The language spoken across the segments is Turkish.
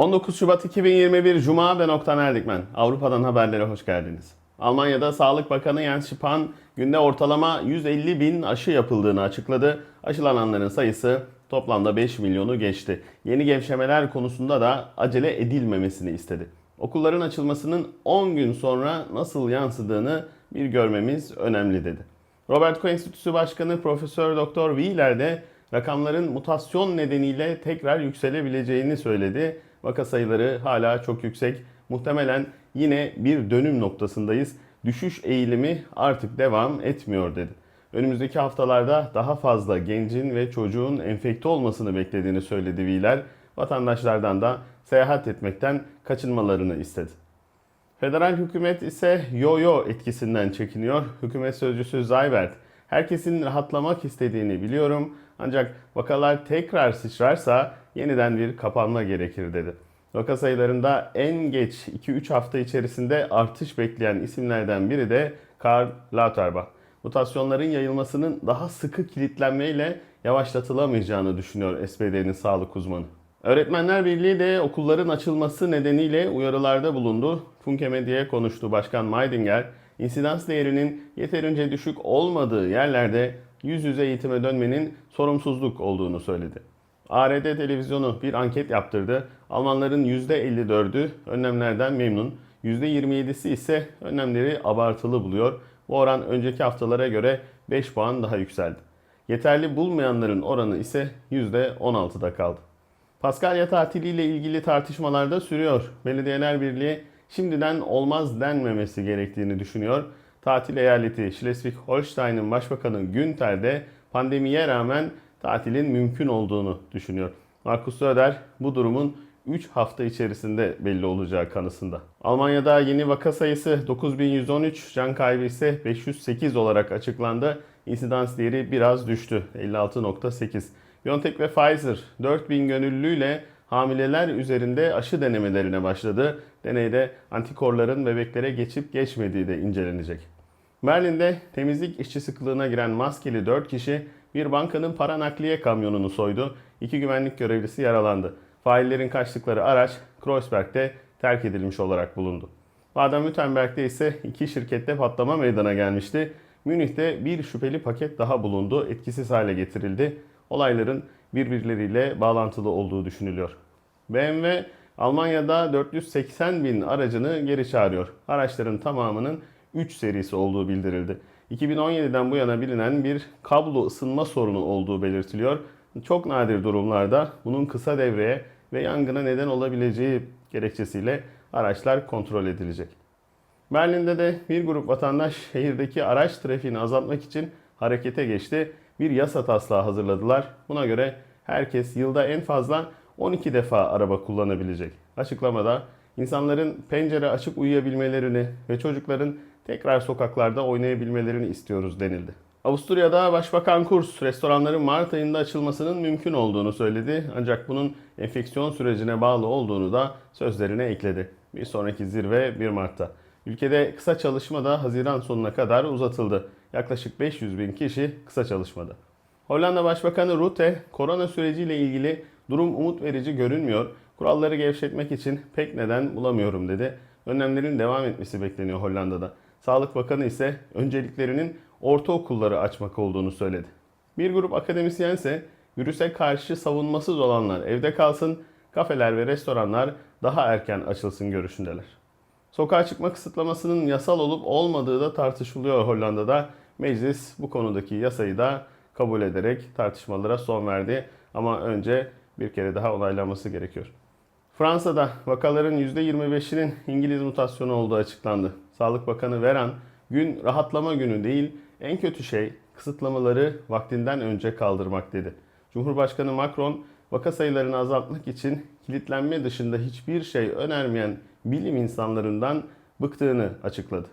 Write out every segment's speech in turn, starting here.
19 Şubat 2021 Cuma ben Oktan Erdikmen. Avrupa'dan haberlere hoş geldiniz. Almanya'da Sağlık Bakanı Jens Spahn günde ortalama 150 bin aşı yapıldığını açıkladı. Aşılananların sayısı toplamda 5 milyonu geçti. Yeni gevşemeler konusunda da acele edilmemesini istedi. Okulların açılmasının 10 gün sonra nasıl yansıdığını bir görmemiz önemli dedi. Robert Koch Enstitüsü Başkanı Profesör Doktor Wieler de rakamların mutasyon nedeniyle tekrar yükselebileceğini söyledi. Vaka sayıları hala çok yüksek. Muhtemelen yine bir dönüm noktasındayız. Düşüş eğilimi artık devam etmiyor dedi. Önümüzdeki haftalarda daha fazla gencin ve çocuğun enfekte olmasını beklediğini söyledi Wieler. Vatandaşlardan da seyahat etmekten kaçınmalarını istedi. Federal hükümet ise yo-yo etkisinden çekiniyor. Hükümet sözcüsü Zaybert, herkesin rahatlamak istediğini biliyorum ancak vakalar tekrar sıçrarsa yeniden bir kapanma gerekir dedi. Vaka sayılarında en geç 2-3 hafta içerisinde artış bekleyen isimlerden biri de Karl Lauterbach. Mutasyonların yayılmasının daha sıkı kilitlenmeyle yavaşlatılamayacağını düşünüyor SPD'nin sağlık uzmanı. Öğretmenler Birliği de okulların açılması nedeniyle uyarılarda bulundu. Funke Medya'ya konuştu Başkan Maydinger, insidans değerinin yeterince düşük olmadığı yerlerde yüz yüze eğitime dönmenin sorumsuzluk olduğunu söyledi. ARD televizyonu bir anket yaptırdı. Almanların %54'ü önlemlerden memnun, %27'si ise önlemleri abartılı buluyor. Bu oran önceki haftalara göre 5 puan daha yükseldi. Yeterli bulmayanların oranı ise %16'da kaldı. Paskalya tatiliyle ilgili tartışmalar da sürüyor. Belediyeler Birliği şimdiden olmaz denmemesi gerektiğini düşünüyor. Tatil eyaleti Schleswig-Holstein'ın Başbakanı Günther de pandemiye rağmen tatilin mümkün olduğunu düşünüyor. Markus Söder bu durumun 3 hafta içerisinde belli olacağı kanısında. Almanya'da yeni vaka sayısı 9113, can kaybı ise 508 olarak açıklandı. İnsidans değeri biraz düştü, 56.8. BioNTech ve Pfizer 4000 gönüllüyle hamileler üzerinde aşı denemelerine başladı. Deneyde antikorların bebeklere geçip geçmediği de incelenecek. Berlin'de temizlik işçisi kılığına giren maskeli 4 kişi bir bankanın para nakliye kamyonunu soydu. İki güvenlik görevlisi yaralandı. Faillerin kaçtıkları araç Kreuzberg'de terk edilmiş olarak bulundu. Baden-Württemberg'de ise iki şirkette patlama meydana gelmişti. Münih'te bir şüpheli paket daha bulundu, etkisiz hale getirildi. Olayların birbirleriyle bağlantılı olduğu düşünülüyor. BMW Almanya'da 480 bin aracını geri çağırıyor. Araçların tamamının 3 serisi olduğu bildirildi. 2017'den bu yana bilinen bir kablo ısınma sorunu olduğu belirtiliyor. Çok nadir durumlarda bunun kısa devreye ve yangına neden olabileceği gerekçesiyle araçlar kontrol edilecek. Berlin'de de bir grup vatandaş şehirdeki araç trafiğini azaltmak için harekete geçti. Bir yasa taslağı hazırladılar. Buna göre herkes yılda en fazla 12 defa araba kullanabilecek. Açıklamada insanların pencere açık uyuyabilmelerini ve çocukların tekrar sokaklarda oynayabilmelerini istiyoruz denildi. Avusturya'da Başbakan Kurz restoranların Mart ayında açılmasının mümkün olduğunu söyledi. Ancak bunun enfeksiyon sürecine bağlı olduğunu da sözlerine ekledi. Bir sonraki zirve 1 Mart'ta. Ülkede kısa çalışma da Haziran sonuna kadar uzatıldı. Yaklaşık 500 bin kişi kısa çalışmada. Hollanda Başbakanı Rutte, korona süreciyle ilgili durum umut verici görünmüyor. Kuralları gevşetmek için pek neden bulamıyorum dedi. Önlemlerin devam etmesi bekleniyor Hollanda'da. Sağlık Bakanı ise önceliklerinin ortaokulları açmak olduğunu söyledi. Bir grup akademisyen ise virüse karşı savunmasız olanlar evde kalsın, kafeler ve restoranlar daha erken açılsın görüşündeler. Sokağa çıkma kısıtlamasının yasal olup olmadığı da tartışılıyor Hollanda'da. Meclis bu konudaki yasayı da kabul ederek tartışmalara son verdi. Ama önce bir kere daha onaylanması gerekiyor. Fransa'da vakaların %25'inin İngiliz mutasyonu olduğu açıklandı. Sağlık Bakanı Veran, gün rahatlama günü değil, en kötü şey kısıtlamaları vaktinden önce kaldırmak dedi. Cumhurbaşkanı Macron, vaka sayılarını azaltmak için kilitlenme dışında hiçbir şey önermeyen bilim insanlarından bıktığını açıkladı.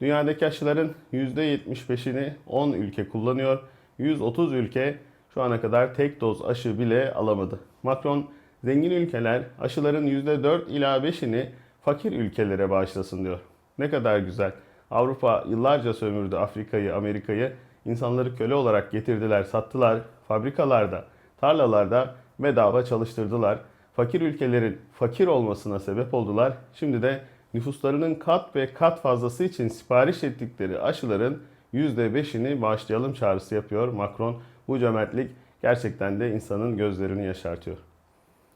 Dünyadaki aşıların %75'ini 10 ülke kullanıyor. 130 ülke şu ana kadar tek doz aşı bile alamadı. Macron, zengin ülkeler aşıların %4 ila 5'ini fakir ülkelere bağışlasın diyor. Ne kadar güzel. Avrupa yıllarca sömürdü Afrika'yı, Amerika'yı. İnsanları köle olarak getirdiler, sattılar. Fabrikalarda, tarlalarda bedava çalıştırdılar. fakir ülkelerin fakir olmasına sebep oldular. Şimdi de nüfuslarının kat ve kat fazlası için sipariş ettikleri aşıların %5'ini bağışlayalım çağrısı yapıyor Macron. Bu cömertlik gerçekten de insanın gözlerini yaşartıyor.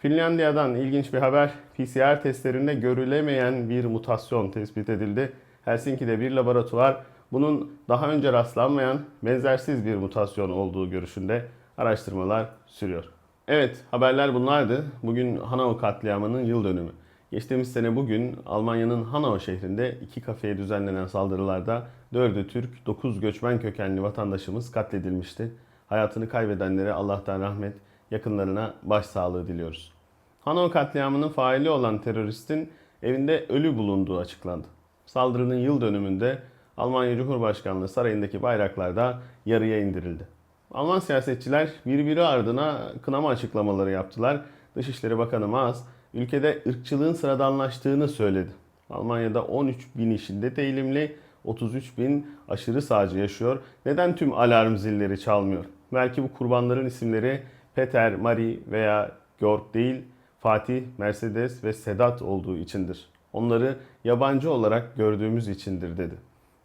Finlandiya'dan ilginç bir haber. PCR testlerinde görülemeyen bir mutasyon tespit edildi. Helsinki'de bir laboratuvar bunun daha önce rastlanmayan benzersiz bir mutasyon olduğu görüşünde araştırmalar sürüyor. Evet, haberler bunlardı. Bugün Hanau katliamının yıl dönümü. Geçtiğimiz sene bugün Almanya'nın Hanau şehrinde iki kafeye düzenlenen saldırılarda 4'ü Türk, 9 göçmen kökenli vatandaşımız katledilmişti. Hayatını kaybedenlere Allah'tan rahmet, yakınlarına başsağlığı diliyoruz. Hanau katliamının faili olan teröristin evinde ölü bulunduğu açıklandı. Saldırının yıl dönümünde Almanya Cumhurbaşkanlığı sarayındaki bayraklar da yarıya indirildi. Alman siyasetçiler birbiri ardına kınama açıklamaları yaptılar. Dışişleri Bakanı Maas ülkede ırkçılığın sıradanlaştığını söyledi. Almanya'da 13 bin şiddet eğilimli, 33 bin aşırı sağcı yaşıyor. Neden tüm alarm zilleri çalmıyor? Belki bu kurbanların isimleri Peter, Marie veya Georg değil, Fatih, Mercedes ve Sedat olduğu içindir. Onları yabancı olarak gördüğümüz içindir dedi.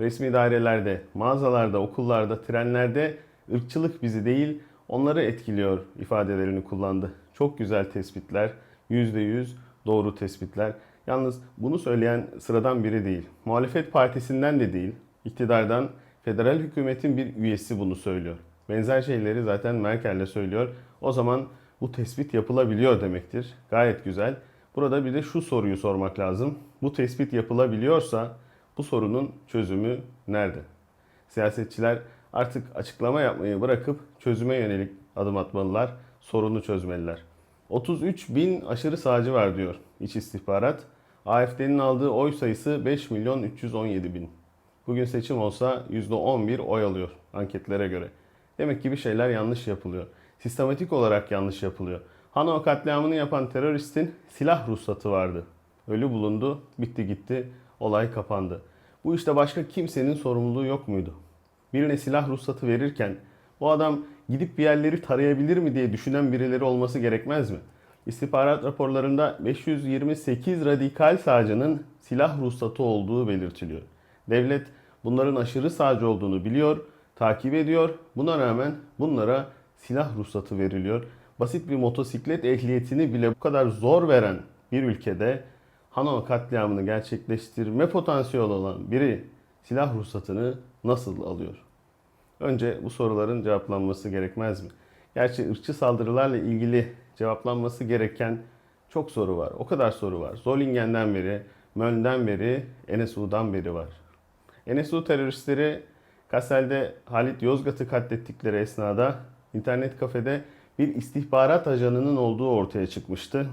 Resmi dairelerde, mağazalarda, okullarda, trenlerde ırkçılık bizi değil onları etkiliyor ifadelerini kullandı. Çok güzel tespitler, %100 doğru tespitler. Yalnız bunu söyleyen sıradan biri değil. Muhalefet partisinden de değil, iktidardan federal hükümetin bir üyesi bunu söylüyor. Benzer şeyleri zaten Merkel de söylüyor. O zaman bu tespit yapılabiliyor demektir. Gayet güzel. Burada bir de şu soruyu sormak lazım. Bu tespit yapılabiliyorsa bu sorunun çözümü nerede? Siyasetçiler artık açıklama yapmayı bırakıp çözüme yönelik adım atmalılar, sorunu çözmeliler. 33 bin aşırı sağcı var diyor İç istihbarat. AFD'nin aldığı oy sayısı 5 milyon 317 bin. Bugün seçim olsa %11 oy alıyor anketlere göre. Demek ki bir şeyler yanlış yapılıyor. Sistematik olarak yanlış yapılıyor. Hanau katliamını yapan teröristin silah ruhsatı vardı. Ölü bulundu, bitti gitti, olay kapandı. Bu işte başka kimsenin sorumluluğu yok muydu? Birine silah ruhsatı verirken bu adam gidip bir yerleri tarayabilir mi diye düşünen birileri olması gerekmez mi? İstihbarat raporlarında 528 radikal sağcının silah ruhsatı olduğu belirtiliyor. Devlet bunların aşırı sağcı olduğunu biliyor, takip ediyor. Buna rağmen bunlara silah ruhsatı veriliyor. Basit bir motosiklet ehliyetini bile bu kadar zor veren bir ülkede Hanau katliamını gerçekleştirme potansiyeli olan biri silah ruhsatını nasıl alıyor? Önce bu soruların cevaplanması gerekmez mi? Gerçi ırkçı saldırılarla ilgili cevaplanması gereken çok soru var. O kadar soru var. Zollingen'den beri, Möln'den beri, NSU'dan beri var. NSU teröristleri Kassel'de Halit Yozgat'ı katlettikleri esnada internet kafede bir istihbarat ajanının olduğu ortaya çıkmıştı.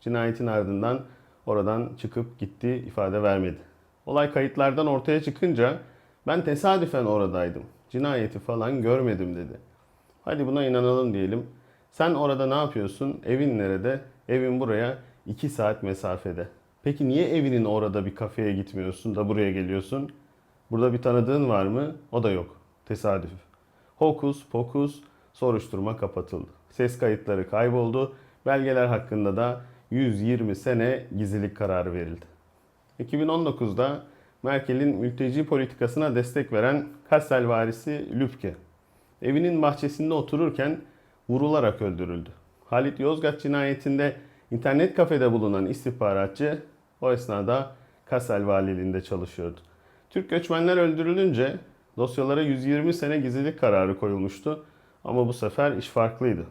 Cinayetin ardından oradan çıkıp gitti, ifade vermedi. Olay kayıtlardan ortaya çıkınca ben tesadüfen oradaydım. Cinayeti falan görmedim dedi. Hadi buna inanalım diyelim. Sen orada ne yapıyorsun? Evin nerede? Evin buraya 2 saat mesafede. Peki niye evinin orada bir kafeye gitmiyorsun da buraya geliyorsun? Burada bir tanıdığın var mı? O da yok. Tesadüf. Hokus pokus soruşturma kapatıldı. Ses kayıtları kayboldu. Belgeler hakkında da 120 sene gizlilik kararı verildi. 2019'da Merkel'in mülteci politikasına destek veren Kassel varisi Lübke, evinin bahçesinde otururken vurularak öldürüldü. Halit Yozgat cinayetinde internet kafede bulunan istihbaratçı o esnada Kassel valiliğinde çalışıyordu. Türk göçmenler öldürülünce dosyalara 120 sene gizlilik kararı koyulmuştu ama bu sefer iş farklıydı.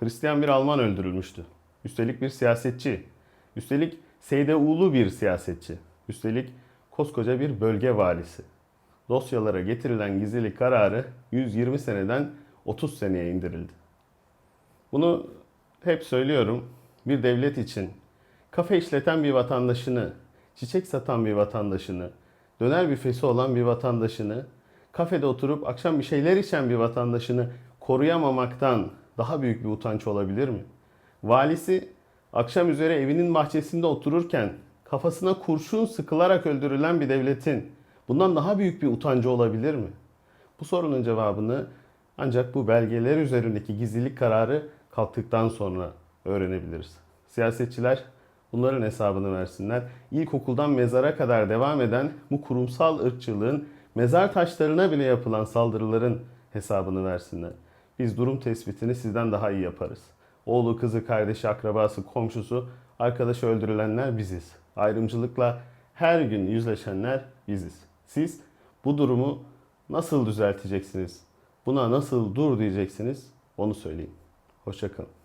Hristiyan bir Alman öldürülmüştü. Üstelik bir siyasetçi. Üstelik SDU'lu bir siyasetçi. Üstelik koskoca bir bölge valisi. Dosyalara getirilen gizlilik kararı 120 seneden 30 seneye indirildi. Bunu hep söylüyorum. Bir devlet için kafe işleten bir vatandaşını, çiçek satan bir vatandaşını, döner büfesi olan bir vatandaşını, kafede oturup akşam bir şeyler içen bir vatandaşını koruyamamaktan daha büyük bir utanç olabilir mi? Valisi akşam üzere evinin bahçesinde otururken kafasına kurşun sıkılarak öldürülen bir devletin bundan daha büyük bir utancı olabilir mi? Bu sorunun cevabını ancak bu belgeler üzerindeki gizlilik kararı kalktıktan sonra öğrenebiliriz. Siyasetçiler bunların hesabını versinler. İlkokuldan mezara kadar devam eden bu kurumsal ırkçılığın mezar taşlarına bile yapılan saldırıların hesabını versinler. Biz durum tespitini sizden daha iyi yaparız. Oğlu, kızı, kardeşi, akrabası, komşusu, arkadaşı öldürülenler biziz. Ayrımcılıkla her gün yüzleşenler biziz. Siz bu durumu nasıl düzelteceksiniz? Buna nasıl dur diyeceksiniz? Onu söyleyin. Hoşçakalın.